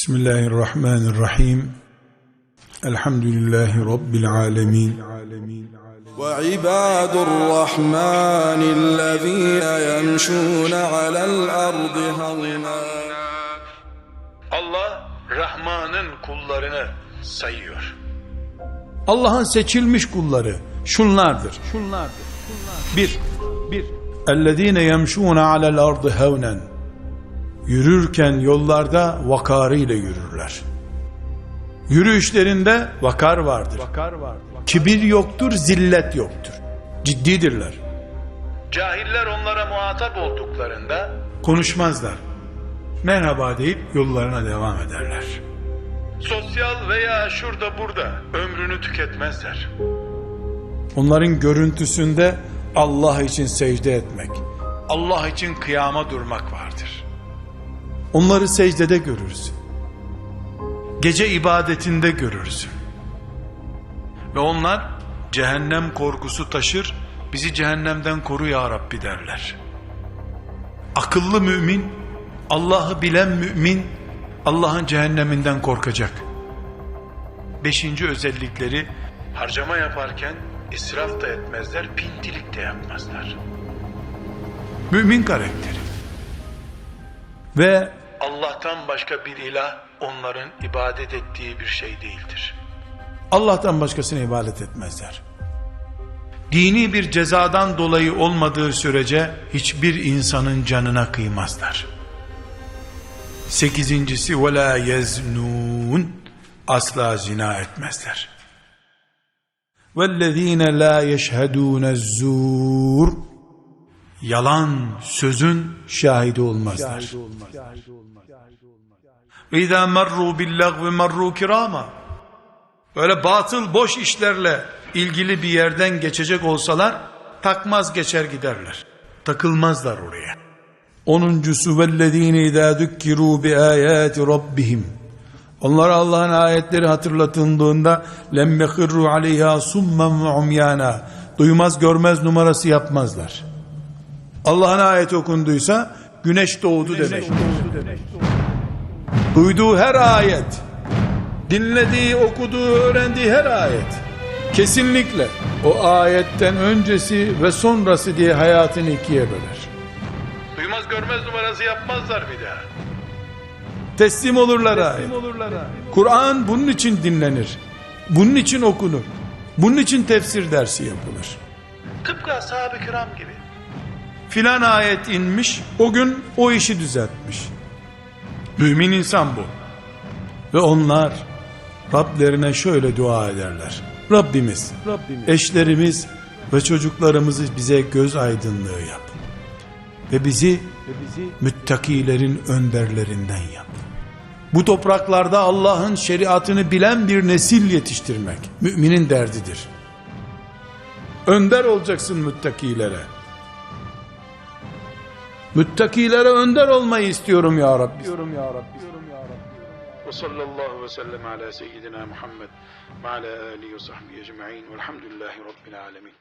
Bismillahirrahmanirrahim. Elhamdülillahi Rabbil alemin. وعباد الرحمن الذين يمشون على الأرض هونا Allah Rahman'ın kullarını sayıyor. Allah'ın seçilmiş kulları şunlardır. Şunlardır. Bir, bir. اَلَّذ۪ينَ يَمْشُونَ عَلَى الْاَرْضِ هَوْنًا Yürürken yollarda vakarıyla yürürler. Yürüyüşlerinde vakar vardır. Vakar vardır. Kibir yoktur, zillet yoktur. Ciddidirler. Cahiller onlara muhatap olduklarında Konuşmazlar. Merhaba deyip yollarına devam ederler. sosyal veya şurada burada ömrünü tüketmezler. Onların görüntüsünde Allah için secde etmek, Allah için kıyama durmak vardır. Onları secdede görürsün. Gece ibadetinde görürsün. Ve onlar cehennem korkusu taşır, bizi cehennemden koru ya Rabbi derler. Akıllı mümin, Allah'ı bilen mümin, Allah'ın cehenneminden korkacak. Beşinci özellikleri harcama yaparken israf da etmezler, pintilik de yapmazlar. Mümin karakteri. Ve Allah'tan başka bir ilah onların ibadet ettiği bir şey değildir. Allah'tan başkasına ibadet etmezler. Dini bir cezadan dolayı olmadığı sürece hiçbir insanın canına kıymazlar. Sekizincisi وَلَا يَزْنُونَ Asla zina etmezler. وَالَّذ۪ينَ لَا يَشْهَدُونَ الزُّورِ yalan sözün şahidi olmazlar. Şahidi olmazlar. İza merru billagvi merru kirama. Böyle batıl boş işlerle ilgili bir yerden geçecek olsalar takmaz geçer giderler. Takılmazlar oraya. Onuncusu vellezine izâ dükkiru bi âyâti rabbihim. Onlar Allah'ın ayetleri hatırlatıldığında lem yekirru aleyhâ summen ve umyana. Duymaz görmez numarası yapmazlar. Allah'ın ayeti okunduysa güneş doğdu demek. Duyduğu her ayet, dinlediği, okuduğu, öğrendiği her ayet kesinlikle o ayetten öncesi ve sonrası diye hayatını ikiye böler. Duymaz görmez numarası yapmazlar bir daha. Teslim olurlar ayet. Kur'an bunun için dinlenir. Bunun için okunur. Bunun için tefsir dersi yapılır. Tıpkı ashab-ı kiram gibi. Filan ayet inmiş, o gün o işi düzeltmiş. Mümin insan bu. Ve onlar Rablerine şöyle dua ederler. Rabbimiz, eşlerimiz ve çocuklarımızı bize göz aydınlığı yap. Ve bizi müttakilerin önderlerinden yap. Bu topraklarda Allah'ın şeriatını bilen bir nesil yetiştirmek müminin derdidir. Önder olacaksın müttakilere. Müttakilere önder olmayı istiyorum ya Rabbi. İstiyorum ya Rabbi. Ve sallallahu ve sellem ala seyyidina Muhammed ve ala alihi ve sahbihi ecma'in velhamdülillahi rabbil alemin.